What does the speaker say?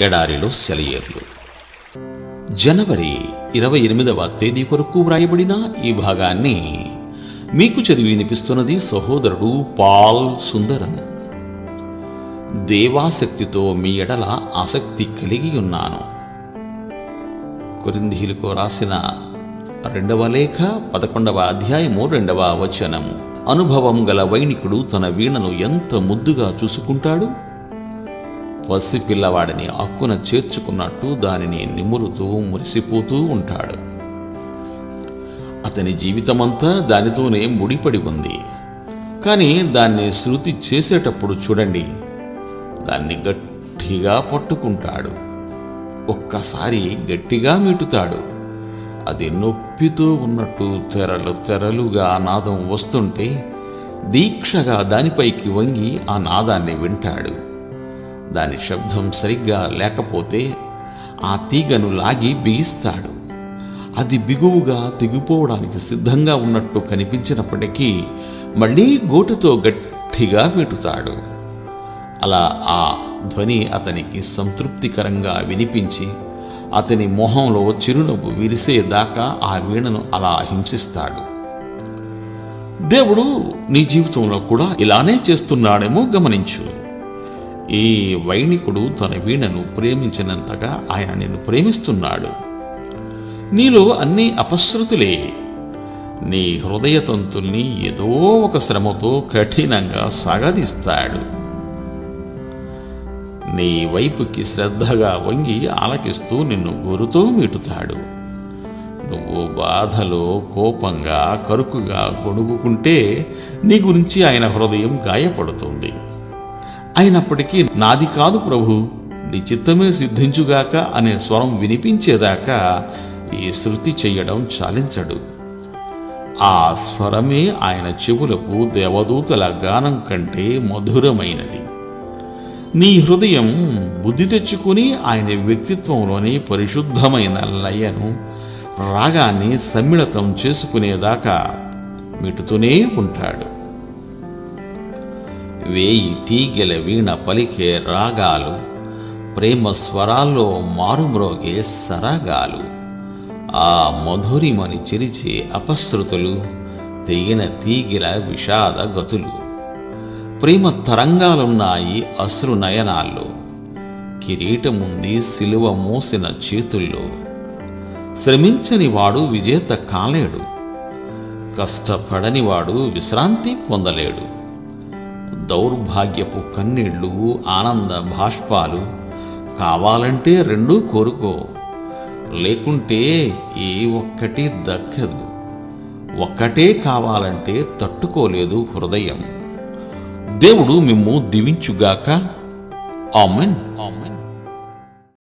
ఎడారిలో సెలయేర్లు. జనవరి ఇరవై ఎనిమిదవ తేదీ కొరకు వ్రాయబడిన ఈ భాగాన్ని మీకు చదివి వినిపిస్తున్నది సహోదరుడు పాల్ సుందరం. దేవాసక్తితో మీ ఎడల ఆసక్తి కలిగి ఉన్నాను. కొరిందీలకు రాసిన రెండవ లేఖ పదకొండవ అధ్యాయము రెండవ వచనము. అనుభవం గల వైణికుడు తన వీణను ఎంత ముద్దుగా చూసుకుంటాడు? పసిపిల్లవాడిని అక్కున చేర్చుకున్నట్టు దానిని నిమురుతూ మురిసిపోతూ ఉంటాడు. అతని జీవితమంతా దానితోనే ముడిపడి ఉంది. కానీ దాన్ని శృతి చేసేటప్పుడు చూడండి. దాన్ని గట్టిగా పట్టుకుంటాడు. ఒక్కసారి గట్టిగా మీటుతాడు. అది నొప్పితో ఉన్నట్టు తెరలు తెరలుగా నాదం వస్తుంటే దీక్షగా దానిపైకి వంగి ఆ నాదాన్ని వింటాడు. దాని శబ్దం సరిగ్గా లేకపోతే ఆ తీగను లాగి బిగిస్తాడు. అది బిగువుగా తెగిపోవడానికి సిద్ధంగా ఉన్నట్టు కనిపించినప్పటికీ మళ్ళీ గోటుతో గట్టిగా మీటుతాడు అలా ఆ ధ్వని అతనికి సంతృప్తికరంగా వినిపించి అతని మొహంలో చిరునవ్వు విరిసేదాకా ఆ వీణను అలా హింసిస్తాడు. దేవుడు నీ జీవితంలో కూడా ఇలానే చేస్తున్నాడేమో గమనించు. ఈ వైణికుడు తన వీణను ప్రేమించినంతగా ఆయన నిన్ను ప్రేమిస్తున్నాడు. నీలో అన్ని అపశృతులే నీ హృదయ తంతుల్ని ఏదో ఒక శ్రమతో కఠినంగా సాగదీస్తాడు. నీ వైపుకి శ్రద్ధగా వంగి ఆలకిస్తూ నిన్ను గురుతో మీటుతాడు. నువ్వు బాధలో కోపంగా కరుకుగా గొణుగుకుంటే నీ గురించి ఆయన హృదయం గాయపడుతుంది. అయినప్పటికీ నాది కాదు ప్రభు నీ చిత్తమే సిద్ధించుగాక అనే స్వరం వినిపించేదాకా ఈ శృతి చెయ్యడం చాలించడు. ఆ స్వరమే ఆయన చెవులకు దేవదూతల గానం కంటే మధురమైనది. నీ హృదయం బుద్ధి తెచ్చుకుని ఆయన వ్యక్తిత్వంలోని పరిశుద్ధమైన లయను రాగాన్ని సమ్మిళితం చేసుకునేదాకా మిటుతూనే ఉంటాడు. వేయి తీగెల వీణ పలికే రాగాలు ప్రేమ స్వరాల్లో మారుమ్రోగే సరాగాలు. ఆ మధురిమని చిరిచే అపశృతులు తెగిన తీగిల విషాద గతులు. ప్రేమ తరంగాలున్నాయి అశ్రు నయనాల్లో కిరీటముంది సిలువ మూసిన చేతుల్లో. శ్రమించని వాడు విజేత కాలేడు కష్టపడని వాడు విశ్రాంతి పొందలేడు. దౌర్భాగ్యపు కన్నీళ్ళు ఆనంద భాష్పాలు కావాలంటే రెండూ కోరుకో. లేకుంటే ఏ ఒక్కటి దక్కదు. ఒక్కటే కావాలంటే తట్టుకోలేదు హృదయం. దేవుడు మిమ్ము దివించుగాక. ఆమెన్. ఆమెన్.